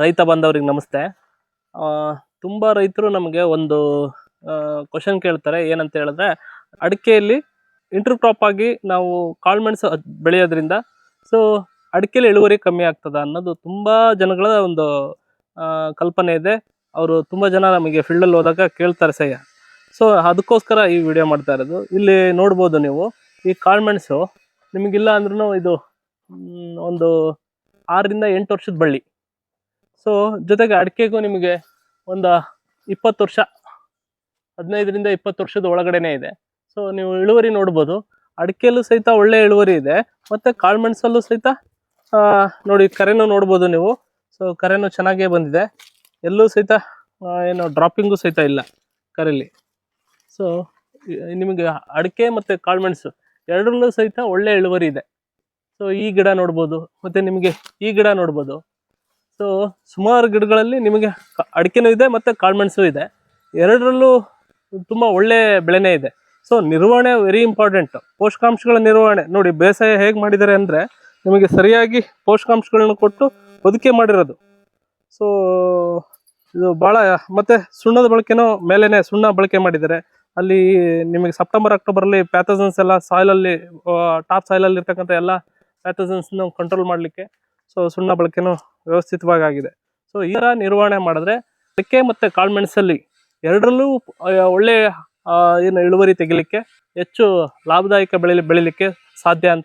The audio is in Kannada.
ರೈತ ಬಂದವ್ರಿಗೆ ನಮಸ್ತೆ. ತುಂಬ ರೈತರು ನಮಗೆ ಒಂದು ಕ್ವಶನ್ ಕೇಳ್ತಾರೆ. ಏನಂತ ಹೇಳಿದ್ರೆ, ಅಡಿಕೆಯಲ್ಲಿ ಇಂಟರ್ ಕ್ರಾಪ್ ಆಗಿ ನಾವು ಕಾಳುಮೆಣಸು ಬೆಳೆಯೋದ್ರಿಂದ ಸೊ ಅಡಿಕೆಯಲ್ಲಿ ಇಳುವರಿ ಕಮ್ಮಿ ಆಗ್ತದ ಅನ್ನೋದು ತುಂಬ ಜನಗಳ ಒಂದು ಕಲ್ಪನೆ ಇದೆ. ಅವರು ತುಂಬ ಜನ ನಮಗೆ ಫೀಲ್ಡಲ್ಲಿ ಹೋದಾಗ ಕೇಳ್ತಾರೆ ಸಹ್ಯ. ಸೊ ಅದಕ್ಕೋಸ್ಕರ ಈ ವಿಡಿಯೋ ಮಾಡ್ತಾ ಇರೋದು. ಇಲ್ಲಿ ನೋಡ್ಬೋದು ನೀವು, ಈ ಕಾಳುಮೆಣಸು ನಿಮಗಿಲ್ಲ ಅಂದ್ರೂ ಇದು ಒಂದು ಆರರಿಂದ ಎಂಟು ವರ್ಷದ ಬಳ್ಳಿ. ಸೊ ಜೊತೆಗೆ ಅಡಿಕೆಗೂ ನಿಮಗೆ ಒಂದು ಇಪ್ಪತ್ತು ವರ್ಷ, ಹದಿನೈದರಿಂದ ಇಪ್ಪತ್ತು ವರ್ಷದ ಒಳಗಡೆನೇ ಇದೆ. ಸೊ ನೀವು ಇಳುವರಿ ನೋಡ್ಬೋದು. ಅಡಿಕೆಯಲ್ಲೂ ಸಹಿತ ಒಳ್ಳೆ ಇಳುವರಿ ಇದೆ. ಮತ್ತು ಕಾಳುಮೆಣಸಲ್ಲೂ ಸಹಿತ ನೋಡಿ ಕರೆನೂ ನೋಡ್ಬೋದು ನೀವು. ಸೊ ಕರೆನೂ ಚೆನ್ನಾಗೇ ಬಂದಿದೆ. ಎಲ್ಲೂ ಸಹಿತ ಏನು ಡ್ರಾಪಿಂಗು ಸಹಿತ ಇಲ್ಲ ಕರೆಯಲ್ಲಿ ಸೊ ನಿಮಗೆ ಅಡಿಕೆ ಮತ್ತು ಕಾಳುಮೆಣಸು ಎರಡರಲ್ಲೂ ಸಹಿತ ಒಳ್ಳೆ ಇಳುವರಿ ಇದೆ. ಸೊ ಈ ಗಿಡ ನೋಡ್ಬೋದು. ಮತ್ತು ನಿಮಗೆ ಈ ಗಿಡ ನೋಡ್ಬೋದು. ಸೊ ಸುಮಾರು ಗಿಡಗಳಲ್ಲಿ ನಿಮಗೆ ಅಡಿಕೆನೂ ಇದೆ ಮತ್ತು ಕಾಳುಮೆಣಸು ಇದೆ. ಎರಡರಲ್ಲೂ ತುಂಬ ಒಳ್ಳೆ ಬೆಳೆನೇ ಇದೆ. ಸೊ ನಿರ್ವಹಣೆ ವೆರಿ ಇಂಪಾರ್ಟೆಂಟ್ ಪೋಷಕಾಂಶಗಳ ನಿರ್ವಹಣೆ. ನೋಡಿ, ಬೇಸಾಯ ಹೇಗೆ ಮಾಡಿದ್ದಾರೆ ಅಂದರೆ ನಿಮಗೆ ಸರಿಯಾಗಿ ಪೋಷಕಾಂಶಗಳನ್ನು ಕೊಟ್ಟು ಬದುಕೆ ಮಾಡಿರೋದು. ಸೊ ಇದು ಭಾಳ ಮತ್ತು ಸುಣ್ಣದ ಬಳಕೆನೂ ಮೇಲೇ ಸುಣ್ಣ ಬಳಕೆ ಮಾಡಿದ್ದಾರೆ. ಅಲ್ಲಿ ನಿಮಗೆ ಸೆಪ್ಟೆಂಬರ್, ಅಕ್ಟೋಬರಲ್ಲಿ ಪ್ಯಾಥಜನ್ಸ್ ಎಲ್ಲ ಸಾಯಿಲಲ್ಲಿ ಟಾಪ್ ಸಾಯಿಲಲ್ಲಿ ಇರ್ತಕ್ಕಂಥ ಎಲ್ಲ ಪ್ಯಾಥಜನ್ಸ್ನ ಕಂಟ್ರೋಲ್ ಮಾಡಲಿಕ್ಕೆ. ಸೊ ಸುಣ್ಣ ಬಳಕೆನೂ ವ್ಯವಸ್ಥಿತವಾಗಿ ಆಗಿದೆ ಸೊ ಈ ಥರ ನಿರ್ವಹಣೆ ಮಾಡಿದ್ರೆ ಅಡಿಕೆ ಮತ್ತು ಕಾಳುಮೆಣಸಲ್ಲಿ ಎರಡರಲ್ಲೂ ಒಳ್ಳೆ ಏನು ಇಳುವರಿ ತೆಗಿಲಿಕ್ಕೆ ಹೆಚ್ಚು ಲಾಭದಾಯಕ ಬೆಳೆ ಬೆಳಿಲಿಕ್ಕೆ ಸಾಧ್ಯ ಅಂತ